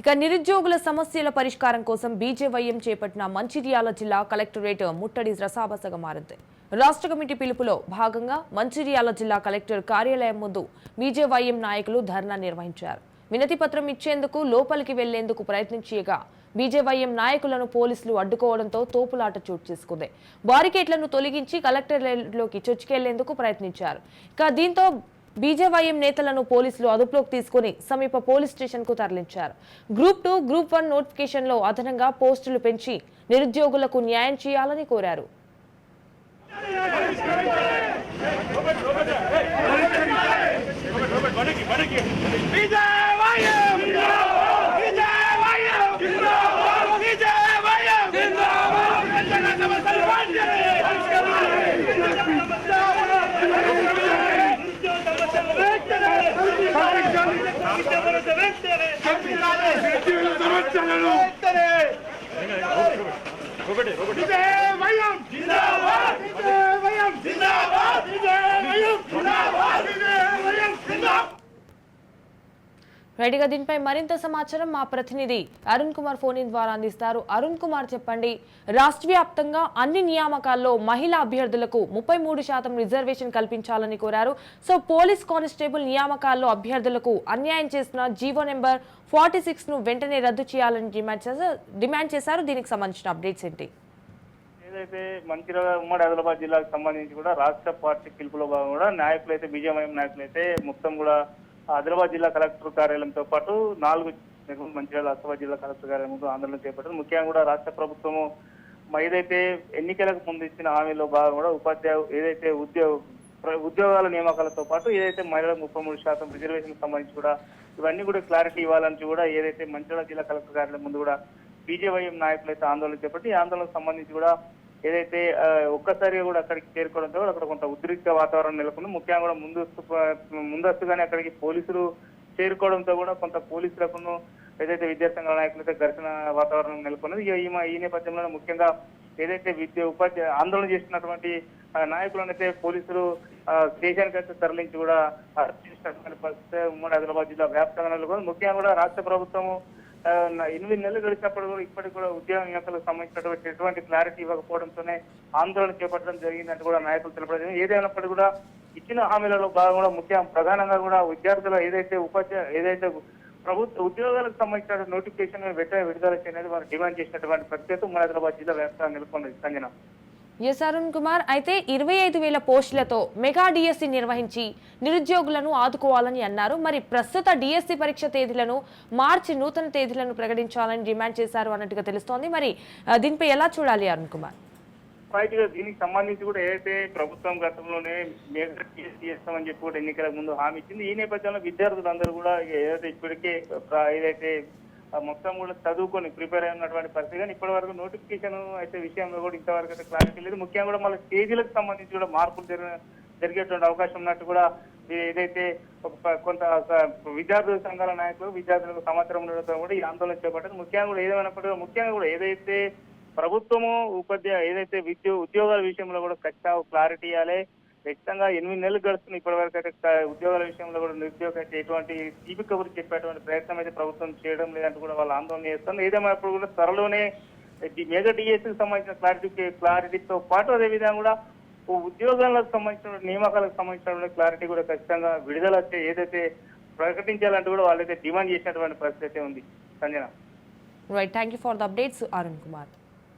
ఇక నిరుద్యోగుల సమస్యల పరిష్కారం కోసం బీజేవైఎం చేపట్టిన మంచిర్యాల జిల్లా కలెక్టరేట్ ముట్టడి రసాభసగా మారింది రాష్ట్ర కమిటీ పిలుపులో భాగంగా మంచిర్యాల జిల్లా కలెక్టర్ కార్యాలయం ముందు బీజేవైఎం నాయకులు ధర్నా నిర్వహించారు. వినతిపత్రం ఇచ్చేందుకు లోపలికి వెళ్ళేందుకు ప్రయత్నించగా బీజేవైఎం నాయకులను పోలీసులు అడ్డుకోవడంతో తోపులాట చోటు చేసుకుంది. బారికేట్లను తొలగించి కలెక్టరేట్లోకి చొచ్చుకెళ్ళేందుకు ప్రయత్నించారు. ఇక దీంతో బీజేవైఎం నేతలను పోలీసులు అదుపులోకి తీసుకుని సమీప పోలీస్ స్టేషన్కు తరలించారు. గ్రూప్ టూ గ్రూప్ వన్ నోటిఫికేషన్లో అదనంగా పోస్టులు పెంచి నిరుద్యోగులకు న్యాయం చేయాలని కోరారు. విజయవాయం విజయవాయం రైట్గా దీనిపై మరింత సమాచారం మా ప్రతినిధి అరుణ్ కుమార్ ఫోన్ ఇన్ ద్వారా అందిస్తారు. అరుణ్ కుమార్ చెప్పండి రాష్ట్ర వ్యాప్తంగా అన్ని నియామకాల్లో మహిళా అభ్యర్థులకు ముప్పై మూడు శాతం రిజర్వేషన్ కల్పించాలని కోరారు. సో పోలీస్ కానిస్టేబుల్ నియామకాల్లో అభ్యర్థులకు అన్యాయం చేసిన జీవో నెంబర్ ఫార్టీ సిక్స్ను వెంటనే రద్దు చేయాలని డిమాండ్ చేశారు డిమాండ్ చేశారు. దీనికి సంబంధించిన అప్డేట్స్ ఏంటి? ఏదైతే మంచిర్యాల ఉమ్మడి ఆదిలాబాద్ జిల్లాకు సంబంధించి కూడా రాష్ట్ర పార్టీ పిలుపులో భాగంగా కూడా నాయకులు అయితే బీజేపీ నాయకులు అయితే మొత్తం కూడా ఆదిలాబాద్ జిల్లా కలెక్టర్ కార్యాలయంతో పాటు నాలుగు మంచిర్యాల ఆదిలాబాద్ జిల్లా కలెక్టర్ కార్యాలయం ముందు ఆందోళన చేపట్టారు ముఖ్యంగా కూడా రాష్ట్ర ప్రభుత్వము ఏదైతే ఎన్నికలకు ముందు ఇచ్చిన హామీలో భాగంగా కూడా ఉపాధ్యాయు ఏదైతే ఉద్యోగ ఉద్యోగాల నియామకాలతో పాటు ఏదైతే మహిళలకు ముప్పై మూడు శాతం రిజర్వేషన్ సంబంధించి కూడా ఇవన్నీ కూడా క్లారిటీ ఇవ్వాలని కూడా ఏదైతే మంచిర్యాల జిల్లా కలెక్టర్ కార్యాలయం ముందు కూడా బీజేవైఎం నాయకులు అయితే ఆందోళన చేపట్టి ఈ ఆందోళనకు సంబంధించి కూడా ఏదైతే ఒక్కసారి ఒక్కసారిగా కూడా అక్కడికి చేరుకోవడంతో కూడా అక్కడ కొంత ఉద్రిక్త వాతావరణం నెలకొంది. ముఖ్యంగా కూడా ముందస్తు ముందస్తుగానే అక్కడికి పోలీసులు చేరుకోవడంతో కూడా కొంత పోలీసులకును ఏదైతే విద్యాసంఘాల నాయకులతో ఘర్షణ వాతావరణం నెలకొన్నది. ఈ నేపథ్యంలో ముఖ్యంగా ఏదైతే విద్య ఉపాధ్యాయ ఆందోళన చేస్తున్నటువంటి ఆ, నాయకులను అయితే పోలీసులు ఆ, స్టేషన్కి అయితే తరలించి కూడా పరిస్థితి ఉమ్మడి ఆదిలాబాద్ జిల్లా వ్యాప్తంగా నెలకొంది. ముఖ్యంగా కూడా రాష్ట్ర ప్రభుత్వము ఎనిమిది నెలలు గడిచినప్పుడు కూడా ఇప్పటికి కూడా ఉద్యోగ నియామకాలకు సంబంధించినటువంటి ఎటువంటి క్లారిటీ ఇవ్వకపోవడంతోనే ఆందోళన చేపట్టడం జరిగిందంటే కూడా నాయకులు తెలపడం ఏదైనప్పటికీ కూడా ఇచ్చిన హామీలలో భాగంగా ముఖ్య ముఖ్యం ప్రధానంగా కూడా విద్యార్థుల ఏదైతే ఉపాధ్యాయ ఏదైతే ప్రభుత్వ ఉద్యోగాలకు సంబంధించిన నోటిఫికేషన్ వెంటనే విడుదల చేయనేది వారు డిమాండ్ చేసినటువంటి పరిస్థితి ఉమ్మడి హైదరాబాద్ జిల్లా వ్యాప్తంగా నెలకొన్నది. సంజన ఎస్ అరుణ్ కుమార్ అయితే ఇరవై ఐదు వేల పోస్టులతో మెగా డిఎస్సి నిర్వహించి నిరుద్యోగులను ఆదుకోవాలని అన్నారు. మరి ప్రస్తుత డిఎస్సి పరీక్ష తేదీలను మార్చి నూతన తేదీలను ప్రకటించాలని డిమాండ్ చేశారు అన్నట్టుగా తెలుస్తోంది. మరి దీనిపై ఎలా చూడాలి అరుణ్ కుమార్? గా దీనికి సంబంధించి కూడా ఏదైతే ప్రభుత్వం గతంలోనే మేజర్ కేసు చేస్తామని చెప్పి కూడా ఎన్నికల ముందు హామీ ఇచ్చింది. ఈ నేపథ్యంలో విద్యార్థులందరూ కూడా ఏదైతే ఇప్పటికే ఏదైతే మొత్తం కూడా చదువుకొని ప్రిపేర్ అయి ఉన్నటువంటి పరిస్థితి. కానీ ఇప్పటి వరకు నోటిఫికేషన్ అయితే విషయంలో కూడా ఇంతవరకు అయితే క్లారిటీ లేదు. ముఖ్యంగా కూడా మళ్ళీ స్టేజీలకు సంబంధించి కూడా మార్పులు జరిగిన జరిగేటువంటి అవకాశం ఉన్నట్టు కూడా ఏదైతే ఒక కొంత విద్యార్థుల సంఘాల నాయకులు విద్యార్థులకు సమాచారం ఉండడంతో కూడా ఈ ఆందోళన చేపట్టారు. ముఖ్యంగా కూడా ఏదేమైనప్పటికీ ముఖ్యంగా కూడా ఏదైతే ప్రభుత్వము ఉపాధ్యాయ ఏదైతే విద్య ఉద్యోగాల విషయంలో కూడా ఖచ్చితంగా క్లారిటీ ఇవ్వాలి. ఖచ్చితంగా ఎనిమిది నెలలు గడుస్తుంది ఇప్పటి వరకు అయితే ఉద్యోగాల విషయంలో కూడా నిరుద్యోగ అయితే ఎటువంటి తీపి గురించి చెప్పేటువంటి ప్రయత్నం అయితే ప్రభుత్వం చేయడం లేదంటూ కూడా వాళ్ళు ఆందోళన చేస్తుంది ఏదేమైనప్పుడు కూడా త్వరలోనే ఈ మేజర్ డిఎస్సికి సంబంధించిన క్లారిటీ క్లారిటీతో పాటు అదే విధంగా కూడా ఉద్యోగాలకు సంబంధించిన నియామకాలకు సంబంధించిన క్లారిటీ కూడా ఖచ్చితంగా విడుదల వస్తే ఏదైతే ప్రకటించాలంటూ కూడా వాళ్ళైతే డిమాండ్ చేసినటువంటి పరిస్థితి ఉంది. Sanjana. Right thank you for the updates Arun Kumar